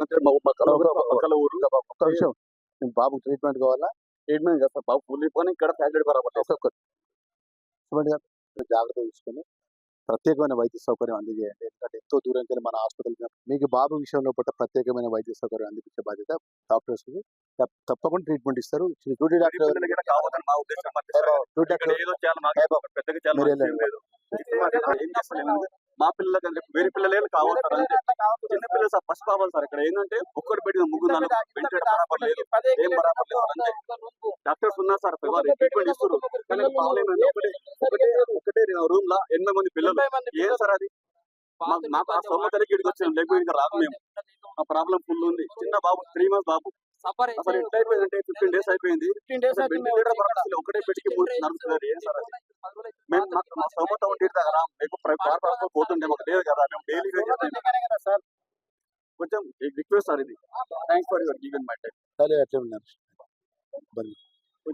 అంటే మా పక్కన ఊరు, ఒక్క విషయం నేను బాబు ట్రీట్మెంట్ కావాలా? ట్రీట్మెంట్ చేస్తారు బాబు ఫుల్ అయిపోయి ఇక్కడ గారు మీరు జాగ్రత్త తీసుకొని ప్రత్యేకమైన వైద్య సౌకర్యం అందజేయండి ఎందుకంటే ఎంతో దూరంకి వెళ్ళి మన హాస్పిటల్ మీకు బాబు విషయంలో పట్ల ప్రత్యేకమైన వైద్య సౌకర్యం అందించే బాధ్యత డాక్టర్స్ తప్పకుండా ట్రీట్మెంట్ ఇస్తారు. డ్యూటీ డాక్టర్ మా పిల్లలకి వేరే పిల్లలే కావాలి సార్ అంటే పిల్లలు సార్ ఫస్ట్ కావాలి సార్ ఇక్కడ ఏంటంటే ఒక్కటి పెట్టిన ముగ్గురు ఏం అంటే డాక్టర్స్ ఉన్నారు సార్ వారు ట్రీట్మెంట్ ఇస్తారు కానీ ప్రాబ్లం ఒకటే ఒకటే ఒకటే రూమ్ లా ఎనభై మంది పిల్లలు. ఏం సార్ అది? మాకు ఆ సొమ్మతలకి ఇక్కడికి వచ్చినాం లేకపోతే ఇంకా రాదు మేము. ఆ ప్రాబ్లం ఫుల్ ఉంది. చిన్న బాబు త్రీ మంత్స్ బాబు. అసలు ఎట్లా ఫిఫ్టీన్ డేస్ అయిపోయింది. ఫిఫ్టీన్ వెంటిలేటర్ పక్కన అసలు ఒకటే పెట్టి మూడు నడుస్తున్నారు ఏం సార్ అది? మేము మాకు మా దగ్గర మీకు ప్రైవేట్ హాస్పిటల్ పోతుండే మాకు లేదు కదా. మేము డైలీ సార్. కొంచెం రిక్వెస్ట్ సార్ ఇది thanks for your given my time సరే అట్లే ఉన్నారు.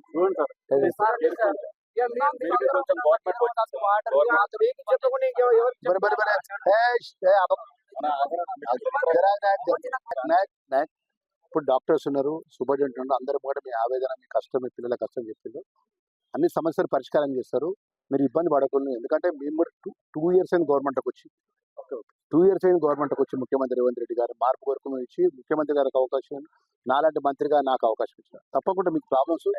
చూడండి సార్ కొంచెం గవర్నమెంట్. ఇప్పుడు డాక్టర్స్ ఉన్నారు సూపరింటెండెంట్ ఉన్నారు అందరూ కూడా మీ ఆవేదన మీ కష్టం మీ పిల్లల కష్టం చెప్పిండ్రు అన్ని సమస్యలు పరిష్కారం చేస్తారు మీరు ఇబ్బంది పడకూడదు ఎందుకంటే మేము కూడా టూ టూ ఇయర్స్ అయిన గవర్నమెంట్కి వచ్చి టూ ఇయర్స్ అయిన గవర్నమెంట్కి వచ్చి ముఖ్యమంత్రి రేవంత్ రెడ్డి గారు మార్పు మేము ఇచ్చి ముఖ్యమంత్రి గారికి అవకాశం నాలాంటి మంత్రిగా నాకు అవకాశం ఇచ్చారు తప్పకుండా మీకు ప్రాబ్లమ్స్ లేదు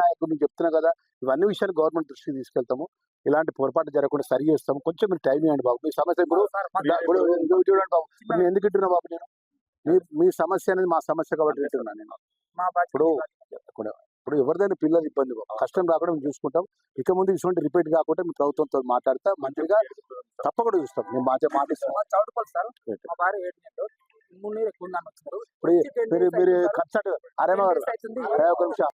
నాయకుడు నేను చెప్తున్నా కదా ఇవన్నీ విషయాలు గవర్నమెంట్ దృష్టికి తీసుకెళ్తాము. ఇలాంటి పొరపాటు జరగకుండా సరి చేస్తాము. కొంచెం మీరు టైం ఇవ్వండి బాబు. మీ సమస్య ఇప్పుడు చూడండి బాబు. నేను ఎందుకు ఇట్టున్నా బాబు నేను? మీ మీ సమస్య అనేది మా సమస్య కాబట్టి ఇట్టున్నా నేను. ఇప్పుడు ఇప్పుడు ఎవరిదైనా పిల్లలు ఇబ్బంది బాబు. కష్టం రాకుండా మేము చూసుకుంటాం. ఇక ముందు ఇటువంటి రిపీట్ కాకుండా మీ ప్రభుత్వంతో మాట్లాడతా మంచిగా తప్పకుండా చూస్తాం. నేను మాట మాటిస్తాను చౌటుకోవాలి సార్ మా భార్య ఏడు నెలలు మున్నీరు ఎక్కువ ఉందని వచ్చారు ఇప్పుడు మీరు మీరు కన్సల్ట్ అరే ఒక్క నిమిషం.